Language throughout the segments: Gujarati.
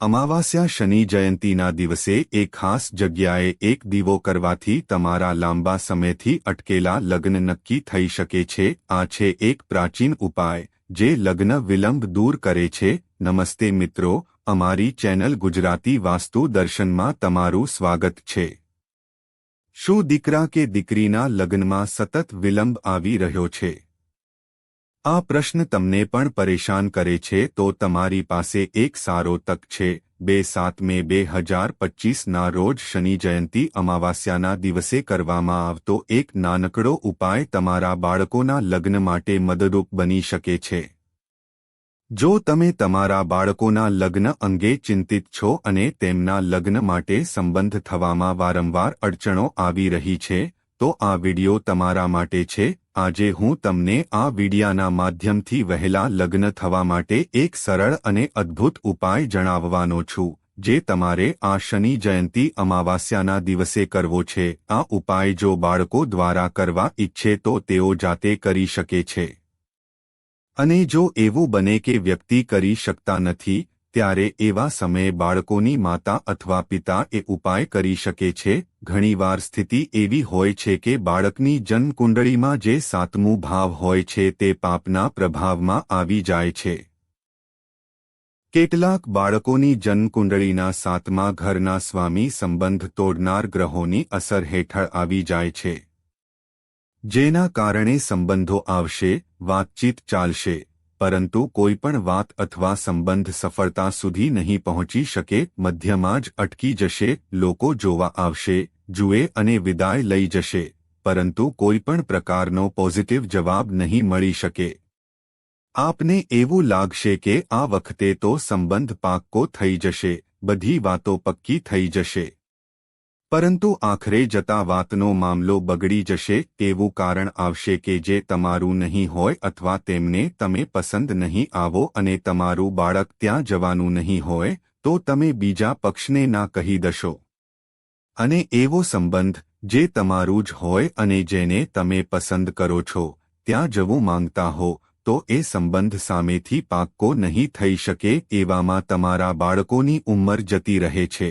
અમાવાસ્યા શનિ જયંતીના દિવસે એક ખાસ જગ્યાએ એક દીવો કરવાથી તમારા લાંબા સમયથી અટકેલા લગ્ન નક્કી થઈ શકે છે. આ છે એક પ્રાચીન ઉપાય, જે લગ્ન વિલંબ દૂર કરે છે. નમસ્તે મિત્રો, અમારી ચેનલ ગુજરાતી વાસ્તુ દર્શનમાં તમારું સ્વાગત છે. શું દીકરા કે દીકરીના લગ્નમાં સતત વિલંબ આવી રહ્યો છે? આ પ્રશ્ન તમને પણ પરેશાન કરે છે તો તમારી પાસે એક સારો તક છે. બે સાત મે બે હજાર પચીસના રોજ શનિ જયંતિ અમાવાસ્યાના દિવસે કરવામાં આવતો એક નાનકડો ઉપાય તમારા બાળકોના લગ્ન માટે મદદરૂપ બની શકે છે. જો તમે તમારા બાળકોના લગ્ન અંગે ચિંતિત છો અને તેમના લગ્ન માટે સંબંધ થવામાં વારંવાર અડચણો આવી રહી છે તો આ વિડિયો તમારા માટે છે. આજે હું તમને આ વિડિયાના માધ્યમથી વહેલા લગ્ન થવા માટે એક સરળ અને અદ્ભુત ઉપાય જણાવવાનો છું, જે તમારે આ શનિ જયંતી અમાવાસ્યાના દિવસે કરવો છે. આ ઉપાય જો બાળકો દ્વારા કરવા ઈચ્છે તો તેઓ જાતે કરી શકે છે. અને જો એવું બને કે વ્યક્તિ કરી શકતા નથી, ત્યારે એવા સમયે બાળકોની માતા અથવા પિતા એ ઉપાય કરી શકે છે ઘણીવાર સ્થિતિ એવી હોય છે કે બાળકની જન્મકુંડળીમાં જે સાતમું ભાવ હોય છે તે પાપના પ્રભાવમાં આવી જાય છે. કેટલાક બાળકોની જન્મકુંડળીના સાતમા ઘરના સ્વામી સંબંધ તોડનાર ગ્રહોની અસર હેઠળ આવી જાય છે. જેના કારણે સંબંધો આવશે, વાતચીત ચાલશે. પરંતુ કોઈપણ વાત અથવા સંબંધ સફળતા સુધી નહીં પહોંચી શકે, મધ્યમાં જ અટકી જશે, લોકો જોવા આવશે, જુએ અને વિદાય લઈ જશે, પરંતુ કોઈપણ પ્રકારનો પોઝિટિવ જવાબ નહીં મળી શકે. આપને એવું લાગશે કે આ વખતે તો સંબંધ પાક્કો થઈ જશે, બધી વાતો પક્કી થઈ જશે. પરંતુ આખરે જતા વાતનો મામલો બગડી જશે એવું કારણ આવશે કે જે તમારું નહીં હોય અથવા તેમને તમે પસંદ નહીં આવો અને તમારું બાળક ત્યાં જવાનું નહીં હોય, તો તમે બીજા પક્ષને ના કહી દશો. અને એવો સંબંધ, જે તમારું જ હોય અને જેને તમે પસંદ કરો છો, ત્યાં જવું માંગતા હો, તો એ સંબંધ સામેથી પાક્કો નહીં થઈ શકે એવામાં તમારા બાળકોની ઉંમર જતી રહે છે.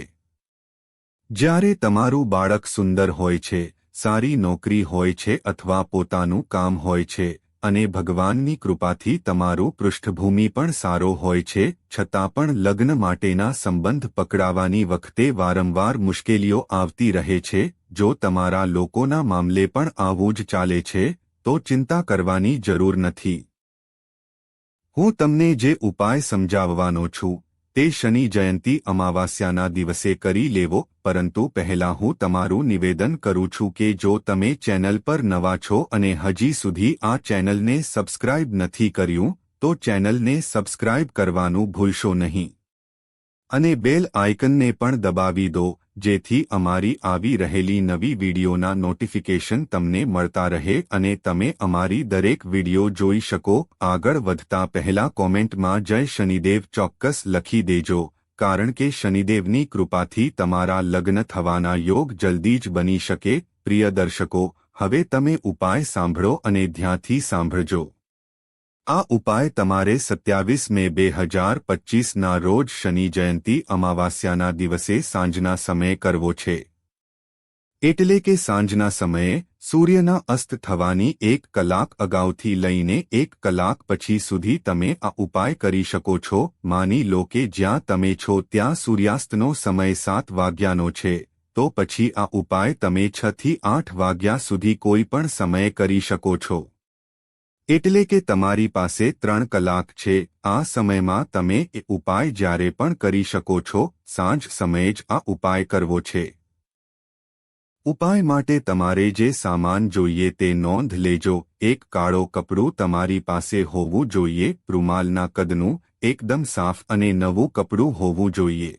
જ્યારે તમારું બાળક સુંદર હોય છે, સારી નોકરી હોય છે અથવા પોતાનું કામ હોય છે, અને ભગવાનની કૃપાથી તમારું પૃષ્ઠભૂમિ પણ સારો હોય છે, છતાં પણ લગ્ન માટેના સંબંધ પકડાવાની વખતે વારંવાર મુશ્કેલીઓ આવતી રહે છે, જો તમારા લોકોના મામલે પણ આવું જ ચાલે છે, તો ચિંતા કરવાની જરૂર નથી. હું તમને જે ઉપાય સમજાવવાનો છું તે શનિ જયંતી અમાવાસ્યાના દિવસે કરી લેવો, પરંતુ પહેલા હું તમારું નિવેદન કરું છું કે જો તમે ચેનલ પર નવા છો અને હજી સુધી આ ચેનલને સબસ્ક્રાઇબ નથી કર્યું, તો ચેનલને સબસ્ક્રાઇબ કરવાનું ભૂલશો નહીં. અને બેલ આઇકનને પણ દબાવી દો જેથી અમારી આવી રહેલી નવી વિડીયોના નોટિફિકેશન તમને મળતા રહે અને તમે અમારી દરેક વીડિયો જોઈ શકો. આગળ વધતા પહેલા કોમેન્ટમાં જય શનિદેવ ચોક્કસ લખી દેજો, કારણ કે શનિદેવની કૃપાથી તમારા લગ્ન થવાના યોગ જલ્દી જ બની શકે. પ્રિય દર્શકો, હવે તમે ઉપાય સાંભળો અને ધ્યાનથી સાંભળજો. આ ઉપાય તમારે સત્યાવીસ મે બે હજાર પચીસના રોજ શનિ જયંતી અમાવાસ્યાના દિવસે સાંજના સમયે કરવો છે. એટલે કે સાંજના સમયે સૂર્યના અસ્ત થવાની એક કલાક અગાઉથી લઈને એક કલાક પછી સુધી તમે આ ઉપાય કરી શકો છો. માની લો કે જ્યાં તમે છો ત્યાં સૂર્યાસ્તનો સમય સાત વાગ્યાનો છે. તો પછી આ ઉપાય તમે છથી આઠ વાગ્યા સુધી કોઈ પણ સમયે કરી શકો છો. એટલે કે તમારી પાસે ત્રણ કલાક છે. આ સમયમાં તમે એ ઉપાય જ્યારે પણ કરી શકો છો, સાંજ સમયે જ આ ઉપાય કરવો છે. ઉપાય માટે તમારે જે સામાન જોઈએ તે નોંધ લેજો. એક કાળો કપડું તમારી પાસે હોવું જોઈએ. રૂમાલના કદનું એકદમ સાફ અને નવું કપડું હોવું જોઈએ.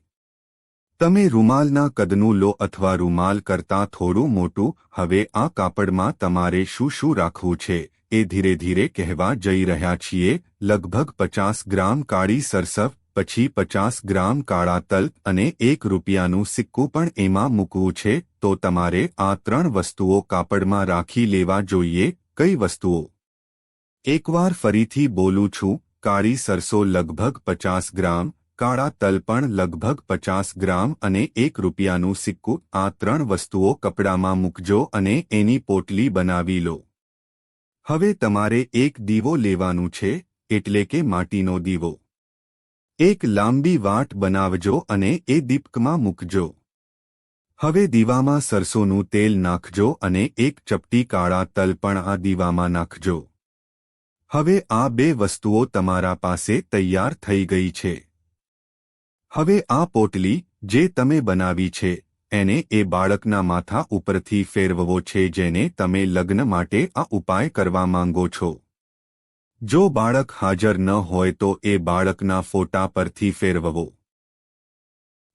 તમે રૂમાલના કદનું લો અથવા રૂમાલ કરતાં થોડું મોટું. હવે આ કાપડમાં તમારે શું શું રાખવું છે? એ ધીરે ધીરે કહેવા જઈ રહ્યા છીએ, લગભગ પચાસ ગ્રામ કાળી સરસવ, પછી પચાસ ગ્રામ કાળા તલ અને એક રૂપિયાનું સિક્કું પણ એમાં મૂકવું છે, તો તમારે આ ત્રણ વસ્તુઓ કાપડમાં રાખી લેવા જોઈએ, કઈ વસ્તુઓ? એકવાર ફરીથી બોલું છું, કાળી સરસો લગભગ પચાસ ગ્રામ, કાળા તલ પણ લગભગ પચાસ ગ્રામ અને એક રૂપિયાનું સિક્કું, આ ત્રણ વસ્તુઓ કપડામાં મૂકજો અને એની પોટલી બનાવી લો. હવે તમારે એક દીવો લેવાનું છે, એટલે કે માટીનો દીવો. એક લાંબી વાટ બનાવજો અને એ દીપકમાં મૂકજો. હવે દીવામાં સરસોનું તેલ નાખજો અને એક ચપટી કાળા તલ પણ આ દીવામાં નાખજો. હવે આ બે વસ્તુઓ તમારા પાસે તૈયાર થઈ ગઈ છે. હવે આ પોટલી, જે તમે બનાવી છે એને એ બાળકના માથા ઉપરથી ફેરવવો છે જેને તમે લગ્ન માટે આ ઉપાય કરવા માંગો છો. જો બાળક હાજર ન હોય તો એ બાળકના ફોટા પરથી ફેરવવો.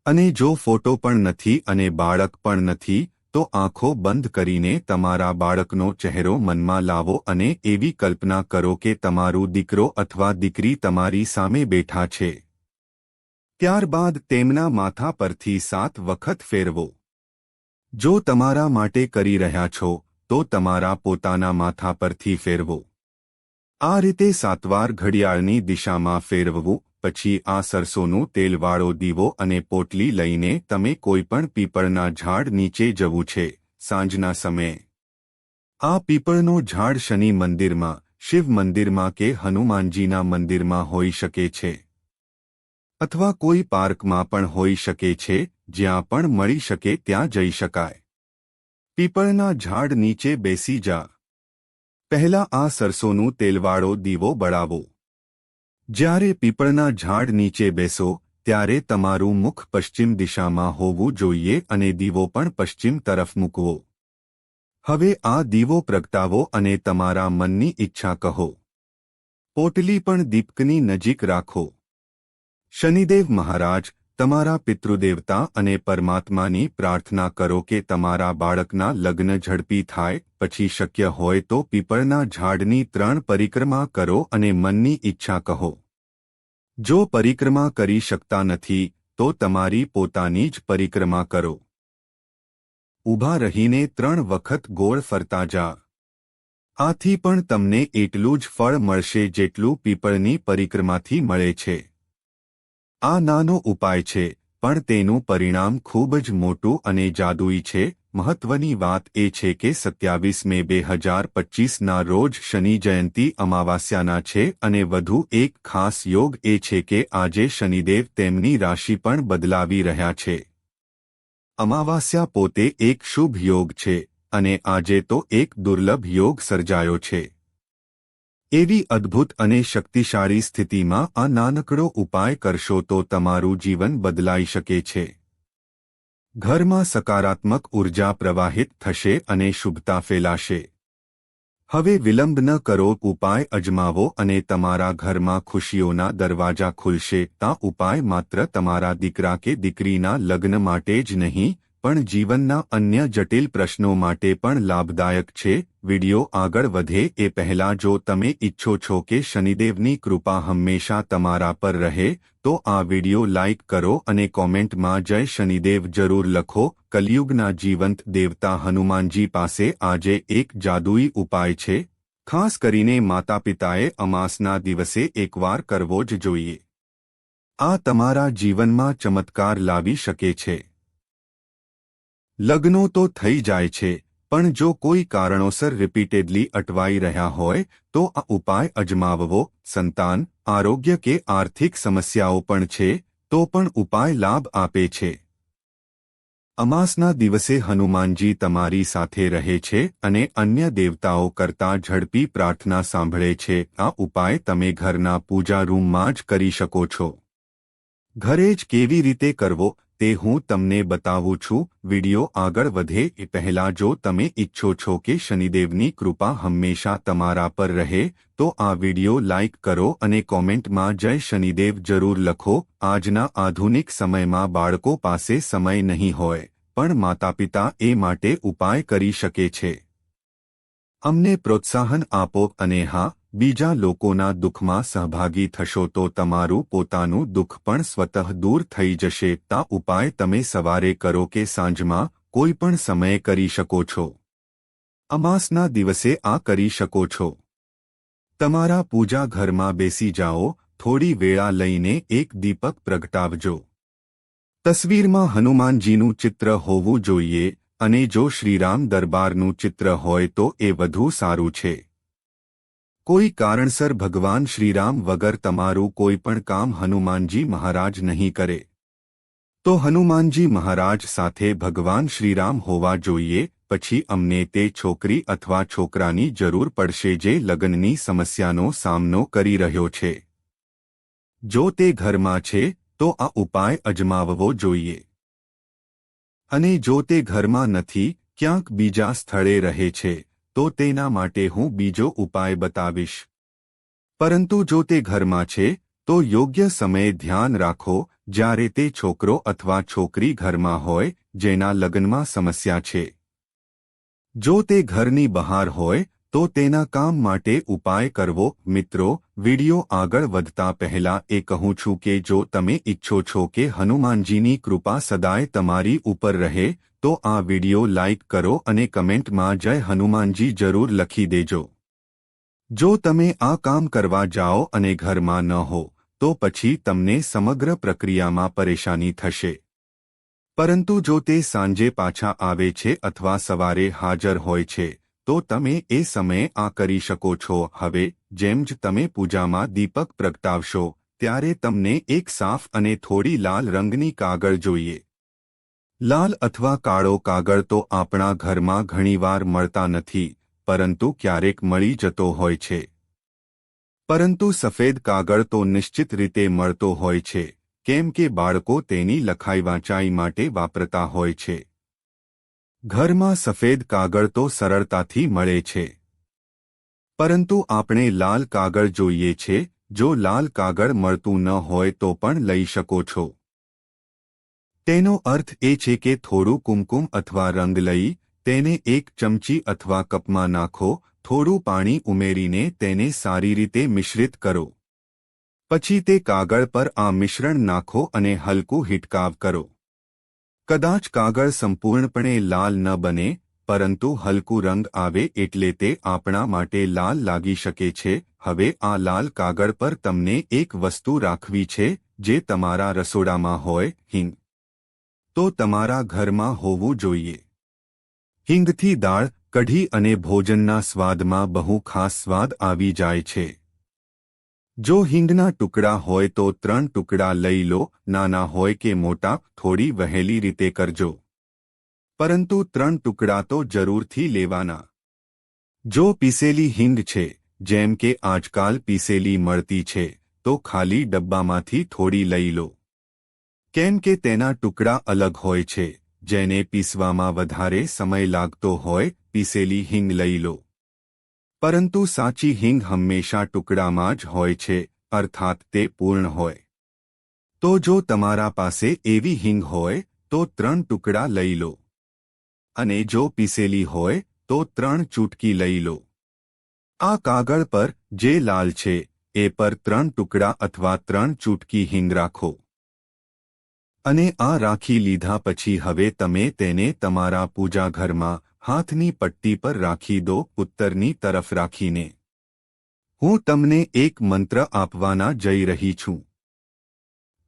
અને જો ફોટો પણ નથી અને બાળક પણ નથી, તો આંખો બંધ કરીને તમારા બાળકનો ચહેરો મનમાં લાવો અને એવી કલ્પના કરો કે તમારું દીકરો અથવા દીકરી તમારી સામે બેઠા છે. ત્યારબાદ તેમના માથા પરથી સાત વખત ફેરવો. જો તમારા માટે કરી રહ્યા છો, તો તમારા પોતાના માથા પરથી ફેરવો. આ રીતે સાતવાર ઘડિયાળની દિશામાં ફેરવવું, પછી આ સરસોનું તેલવાળો દીવો અને પોટલી લઈને તમે કોઈપણ પીપળના ઝાડ નીચે જવું છે, સાંજના સમયે. આ પીપળનો ઝાડ શનિ મંદિરમાં, શિવ મંદિરમાં કે હનુમાનજીના મંદિરમાં હોઈ શકે છે. અથવા કોઈ પાર્કમાં પણ હોઈ શકે છે, જ્યાં પણ મળી શકે ત્યાં જઈ શકાય. પીપળના ઝાડ નીચે બેસી જા. પહેલા આ સરસોનું તેલવાળો દીવો બળાવો. જ્યારે પીપળના ઝાડ નીચે બેસો, ત્યારે તમારું મુખ પશ્ચિમ દિશામાં હોવું જોઈએ અને દીવો પણ પશ્ચિમ તરફ મૂકવો. હવે આ દીવો પ્રગટાવો અને તમારા મનની ઈચ્છા કહો. પોટલી પણ દીપકની નજીક રાખો. શનિદેવ મહારાજ, તમારા પિતૃદેવતા અને પરમાત્માની પ્રાર્થના કરો કે તમારા બાળકના લગ્ન ઝડપી થાય, પછી શક્ય હોય તો પીપળના ઝાડની ત્રણ પરિક્રમા કરો અને મનની ઈચ્છા કહો. જો પરિક્રમા કરી શકતા નથી, તો તમારી પોતાની જ પરિક્રમા કરો. ઊભા રહીને ત્રણ વખત ગોળ ફરતા જા. આથી પણ તમને એટલું જ ફળ મળશે જેટલું પીપળની પરિક્રમાથી મળે છે. આ નાનો ઉપાય છે, પણ તેનું પરિણામ ખૂબ જ મોટું અને જાદુઈ છે. મહત્વની વાત એ છે કે સત્યાવીસ મે બે હજાર પચીસના રોજ શનિ જયંતી અમાવાસ્યાના છે અને વધુ એક ખાસ યોગ એ છે કે આજે શનિદેવ તેમની રાશિ પણ બદલાવી રહ્યા છે. અમાવાસ્યા પોતે એક શુભ યોગ છે અને આજે તો એક દુર્લભ યોગ સર્જાયો છે. એવી અદ્ભુત અને શક્તિશાળી સ્થિતિમાં આ નાનકડો ઉપાય કરશો તો તમારું જીવન બદલાઈ શકે છે. ઘરમાં સકારાત્મક ઊર્જા પ્રવાહિત થશે અને શુભતા ફેલાશે. હવે વિલંબ ન કરો, ઉપાય અજમાવો અને તમારા ઘરમાં ખુશીઓના દરવાજા ખુલશે. તા ઉપાય માત્ર તમારા દીકરા કે દીકરીના લગ્ન માટે જ નહીં, પણ જીવનના અન્ય જટિલ પ્રશ્નો માટે પણ લાભદાયક છે. વિડિયો આગળ વધે એ પહેલા જો તમે ઈચ્છો છો કે શનિદેવની કૃપા હંમેશા તમારા પર રહે, તો આ વિડિયો લાઇક કરો અને કોમેન્ટમાં જય શનિદેવ જરૂર લખો. કલયુગના જીવંત દેવતા હનુમાનજી પાસે આજે એક જાદુઈ ઉપાય છે. ખાસ કરીને માતા પિતાએ અમાસના દિવસે એકવાર કરવો જ જોઈએ. આ તમારા જીવનમાં ચમત્કાર લાવી શકે છે. લગ્નો તો થઈ જાય છે પણ જો કોઈ કારણોસર રિપીટેડલી અટવાઈ રહ્યા હોય, તો આ ઉપાય અજમાવવો, સંતાન, આરોગ્ય કે આર્થિક સમસ્યાઓ પણ છે, તો પણ ઉપાય લાભ આપે છે. અમાસના દિવસે હનુમાનજી તમારી સાથે રહે છે અને અન્ય દેવતાઓ કરતા ઝડપી પ્રાર્થના સાંભળે છે. આ ઉપાય તમે ઘરના પૂજા રૂમમાં જ કરી શકો છો. ઘરે જ કેવી રીતે કરવો? તે હું તમને બતાવું છું. વિડિયો આગળ વધે એ પહેલા જો તમે ઈચ્છો છો કે શનિદેવની કૃપા હંમેશા તમારા પર રહે, તો આ વિડિયો લાઇક કરો અને કોમેન્ટમાં જય શનિદેવ જરૂર લખો. આજના આધુનિક સમયમાં બાળકો પાસે સમય નહીં હોય, પણ માતાપિતા એ માટે ઉપાય કરી શકે છે. અમને પ્રોત્સાહન આપો અને હા બીજા લોકોના દુઃખમાં સહભાગી થશો તો તમારું પોતાનું દુઃખ પણ સ્વતઃ દૂર થઈ જશે. તા ઉપાય તમે સવારે કરો કે સાંજમાં કોઈ પણ સમયે કરી શકો છો. અમાસના દિવસે આ કરી શકો છો. તમારા પૂજા ઘરમાં બેસી જાઓ, થોડી વેળા લઈને એક દીપક પ્રગટાવજો. તસવીરમાં હનુમાનજીનું ચિત્ર હોવું જોઈએ અને જો શ્રીરામ દરબારનું ચિત્ર હોય તો એ વધુ સારું છે. કોઈ કારણસર ભગવાન શ્રીરામ વગર તમારું કોઈ પણ કામ હનુમાનજી મહારાજ નહીં કરે. તો હનુમાનજી મહારાજ સાથે ભગવાન શ્રીરામ હોવા જોઈએ, પછી અમને તે છોકરી અથવા છોકરાની જરૂર પડશે જે લગ્નની સમસ્યાનો સામનો કરી રહ્યો છે. જો તે ઘરમાં છે, તો આ ઉપાય અજમાવવો જોઈએ. અને જો તે ઘરમાં નથી, ક્યાંક બીજા સ્થળે રહે છે. તો તેના માટે હું બીજો ઉપાય બતાવીશ. પરંતુ જો તે ઘરમાં છે, તો યોગ્ય સમયે ધ્યાન રાખો, જ્યારે તે છોકરો અથવા છોકરી ઘરમાં હોય, જેના લગ્નમાં સમસ્યા છે. જો તે ઘરની બહાર હોય, તો તેના કામ માટે ઉપાય કરવો. મિત્રો, વિડિયો આગળ વધતા પહેલા એ કહું છું કે જો તમે ઈચ્છો છો કે હનુમાનજીની કૃપા સદાય તમારી ઉપર રહે તો આ વિડિયો લાઇક કરો અને કમેન્ટમાં જય હનુમાનજી જરૂર લખી દેજો. જો તમે આ કામ કરવા જાઓ અને ઘરમાં ન હો, તો પછી તમને સમગ્ર પ્રક્રિયામાં પરેશાની થશે. પરંતુ જો તે સાંજે પાછા આવે છે અથવા સવારે હાજર હોય છે, તો તમે એ સમયે આ કરી શકો છો. હવે, જેમ જ તમે પૂજામાં દીપક પ્રગટાવશો, ત્યારે તમને એક સાફ અને થોડી લાલ રંગની કાગળ જોઈએ. લાલ અથવા કાળો કાગળ તો આપણા ઘરમાં ઘણીવાર મળતા નથી, પરંતુ ક્યારેક મળી જતો હોય છે. પરંતુ સફેદ કાગળ તો નિશ્ચિત રીતે મળતો હોય છે, કેમ કે બાળકો તેની લખાઈ વાંચાઈ માટે વાપરતા હોય છે. ઘરમાં સફેદ કાગળ તો સરળતાથી મળે છે. પરંતુ આપણે લાલ કાગળ જોઈએ છે, જો લાલ કાગળ મળતું ન હોય તો પણ લઈ શકો છો. તેનો અર્થ એ છે કે થોડું કુમકુમ અથવા રંગ લઈ, તેને એક ચમચી અથવા કપમાં નાખો, થોડું પાણી ઉમેરીને તેને સારી રીતે મિશ્રિત કરો. પછી તે કાગળ પર આ મિશ્રણ નાખો અને હલકું હિટકાવ કરો. કદાચ કાગળ સંપૂર્ણપણે લાલ ન બને, પરંતુ હલકું રંગ આવે એટલે તે આપણા માટે લાલ લાગી શકે છે. હવે આ લાલ કાગળ પર તમને એક વસ્તુ રાખવી છે, જે તમારા રસોડામાં હોય, હિંગ. તો તમારા ઘરમાં હોવું જોઈએ. હિંગથી દાળ, કઢી અને ભોજનના સ્વાદમાં બહુ ખાસ સ્વાદ આવી જાય છે. જો હિંગના ટુકડા હોય તો ત્રણ ટુકડા લઈ લો, નાના હોય કે મોટા, થોડી વહેલી રીતે કરજો. પરંતુ ત્રણ ટુકડા તો જરૂરથી લેવાના. જો પીસેલી હિંગ છે, જેમ કે આજકાલ પીસેલી મળતી છે, તો ખાલી ડબ્બામાંથી થોડી લઈ લો. કેમ કે તેના ટુકડા અલગ હોય છે, જેને પીસવામાં વધારે સમય લાગતો હોય, પીસેલી હિંગ લઈ લો. પરંતુ સાચી હિંગ હંમેશા ટુકડામાં જ હોય છે, અર્થાત તે પૂર્ણ હોય. તો જો તમારા પાસે એવી હિંગ હોય, તો ત્રણ ટુકડા લઈ લો. અને જો પીસેલી હોય, તો ત્રણ ચૂટકી લઈ લો. આ કાગળ પર જે લાલ છે, એ પર ત્રણ ટુકડા અથવા ત્રણ ચૂટકી હિંગ રાખો. અને આ રાખી લીધા પછી હવે તમે તેને તમારા પૂજાઘરમાં હાથની પટ્ટી પર રાખી દો, ઉત્તરની તરફ રાખીને. હું તમને એક મંત્ર આપવાના જઈ રહી છું.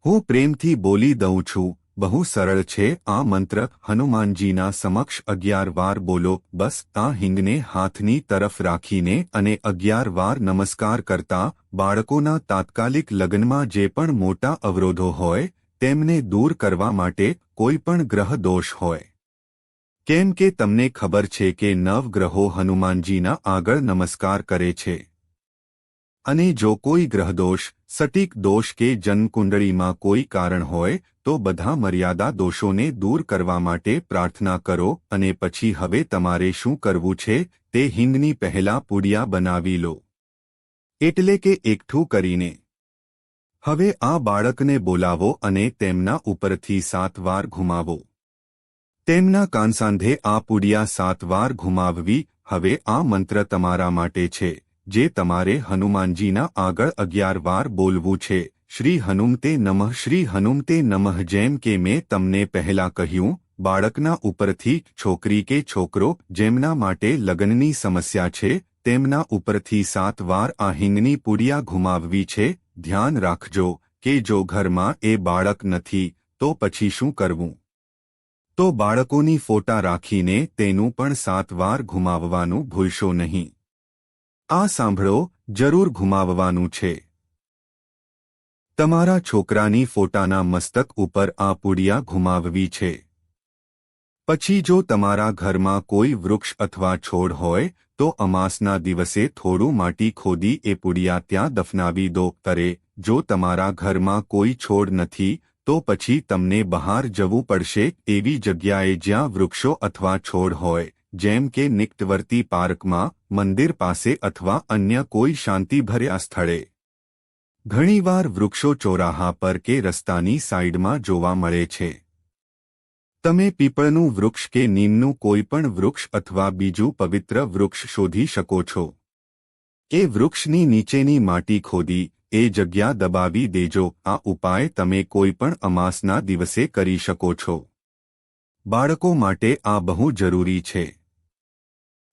હું પ્રેમથી બોલી દઉં છું, બહુ સરળ છે, આ મંત્ર હનુમાનજીના સમક્ષ અગિયાર વાર બોલો, બસ આ હિંગને હાથની તરફ રાખીને અને અગિયાર વાર નમસ્કાર કરતા બાળકોના તાત્કાલિક લગ્નમાં જે પણ મોટા અવરોધો હોય તેમને દૂર કરવા માટે કોઈ પણ ગ્રહ દોષ હોય. કેમ કે તમને ખબર છે કે નવગ્રહો હનુમાનજીના આગળ નમસ્કાર કરે છે. અને જો કોઈ ગ્રહદોષ સટીક દોષ કે જન્મકુંડળીમાં કોઈ કારણ હોય, તો બધા મર્યાદા દોષોને દૂર કરવા માટે પ્રાર્થના કરો અને પછી હવે તમારે શું કરવું છે તે હિંગની પહેલા પૂડિયા બનાવી લો. એટલે કે એકઠું કરીને. હવે આ બાળકને બોલાવો અને તેમના ઉપરથી સાત વાર ઘુમાવો. તેમના કાનસાંધે આ પુડિયા સાત વાર ઘુમાવવી હવે આ મંત્ર તમારા માટે છે, જે તમારે હનુમાનજીના આગળ અગિયાર વાર બોલવું છે, શ્રી હનુમતે નમઃ, શ્રી હનુમતે નમઃ, જેમ કે મેં તમને પહેલા કહ્યું, બાળકના ઉપરથી છોકરી કે છોકરો જેમના માટે લગ્નની સમસ્યા છે, તેમના ઉપરથી સાત વાર આ હિંગની પુડિયા ઘુમાવવી છે ધ્યાન રાખજો કે જો ઘરમાં એ બાળક નથી, તો પછી શું કરવું? તો બાળકોની ફોટા રાખીને તેનું પણ સાત વાર ઘુમાવવાનું ભૂલશો નહીં. આ સાંભળો, જરૂર ઘુમાવવાનું છે. તમારા છોકરાની ફોટાના મસ્તક ઉપર આ પુડિયા ઘુમાવવી છે. પછી જો તમારા ઘરમાં કોઈ વૃક્ષ અથવા છોડ હોય તો અમાસના દિવસે થોડું માટી ખોદી એ પુડિયા ત્યાં દફનાવી દો કરે જો તમારા ઘરમાં કોઈ છોડ નથી, તો પછી તમને બહાર જવું પડશે, એવી જગ્યાએ જ્યાં વૃક્ષો અથવા છોડ હોય, જેમ કે નિકટવર્તી પાર્કમાં, મંદિર પાસે અથવા અન્ય કોઈ શાંતિભર્યા સ્થળે. ઘણીવાર વૃક્ષો ચોરાહા પર કે રસ્તાની સાઇડમાં જોવા મળે છે. તમે પીપળનું વૃક્ષ કે નીમનું કોઈ પણ વૃક્ષ અથવા બીજું પવિત્ર વૃક્ષ શોધી શકો છો. એ વૃક્ષની નીચેની માટી ખોદી, એ જગ્યા દબાવી દેજો. આ ઉપાય તમે કોઈ પણ અમાસના દિવસે કરી શકો છો. બાળકો માટે આ બહુ જરૂરી છે.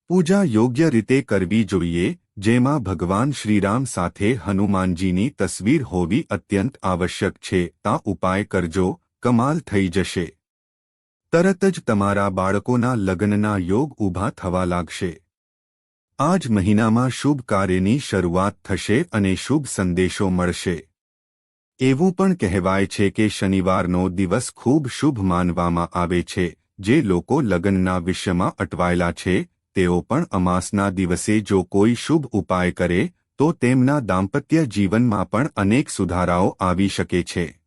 પૂજા યોગ્ય રીતે કરવી જોઈએ, જેમાં ભગવાન શ્રીરામ સાથે હનુમાનજીની તસવીર હોવી અત્યંત આવશ્યક છે. આ ઉપાય કરજો, કમાલ થઈ જશે. તરત જ તમારા બાળકોના લગ્નના યોગ ઊભા થવા લાગશે. આ જ મહિનામાં શુભ કાર્યની શરૂઆત થશે અને શુભ સંદેશો મળશે. એવું પણ કહેવાય છે કે શનિવારનો દિવસ ખૂબ શુભ માનવામાં આવે છે. જે લોકો લગ્નના વિષયમાં અટવાયેલા છે, તેઓ પણ અમાસના દિવસે જો કોઈ શુભ ઉપાય કરે, તો તેમના દાંપત્ય જીવનમાં પણ અનેક સુધારાઓ આવી શકે છે.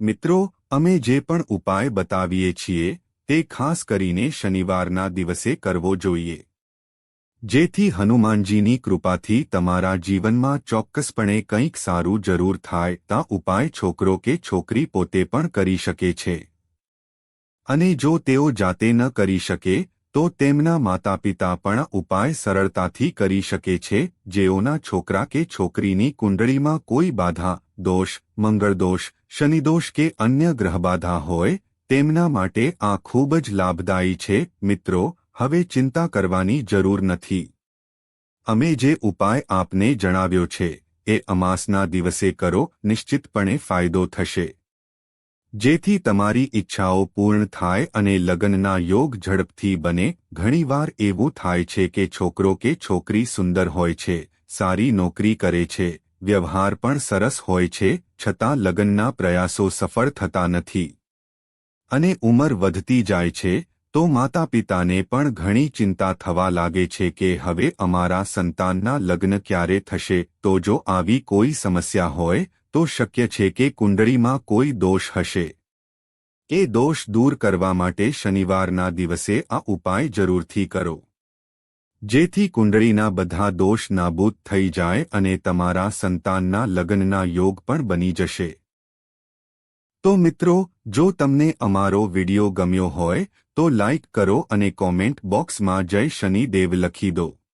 મિત્રો અમે જે પણ ઉપાય બતાવીએ છીએ, તે ખાસ કરીને શનિવારના દિવસે કરવો જોઈએ. જેથી હનુમાનજીની કૃપાથી તમારા જીવનમાં ચોક્કસપણે કંઈક સારું જરૂર થાય તા ઉપાય છોકરો કે છોકરી પોતે પણ કરી શકે છે. અને જો તેઓ જાતે ન કરી શકે, તો તેમના માતાપિતા પણ ઉપાય સરળતાથી કરી શકે છે, જેઓના છોકરા કે છોકરીની કુંડળીમાં કોઈ બાધા દોષ મંગળદોષ શનિદોષ કે અન્ય ગ્રહબાધા હોય, તેમના માટે આ ખૂબ જ લાભદાયી છે, મિત્રો, હવે ચિંતા કરવાની જરૂર નથી. અમે જે ઉપાય આપને જણાવ્યો છે, એ અમાસના દિવસે કરો, નિશ્ચિતપણે ફાયદો થશે. જેથી તમારી ઈચ્છાઓ પૂર્ણ થાય અને લગ્નના યોગ ઝડપથી બને, ઘણીવાર એવું થાય છે કે છોકરો કે છોકરી સુંદર હોય છે, સારી નોકરી કરે છે વ્યવહાર પણ સરસ હોય છે, છતાં લગ્નના પ્રયાસો સફળ થતા નથી. અને ઉંમર વધતી જાય છે, તો માતા પિતાને પણ ઘણી ચિંતા થવા લાગે છે કે હવે અમારા સંતાનના લગ્ન ક્યારે થશે, તો જો આવી કોઈ સમસ્યા હોય, તો શક્ય છે કે કુંડળીમાં કોઈ દોષ હશે. એ દોષ દૂર કરવા માટે શનિવારના દિવસે આ ઉપાય જરૂરથી કરો. જેથી કુંડળીના બધા દોષ નાબૂદ થઈ જાય અને તમારા સંતાનના લગ્નના યોગ પણ બની જશે. તો મિત્રો, જો તમને અમારો વિડિયો ગમ્યો હોય, તો લાઇક કરો અને કોમેન્ટ બોક્સમાં જય શનિદેવ લખી દો.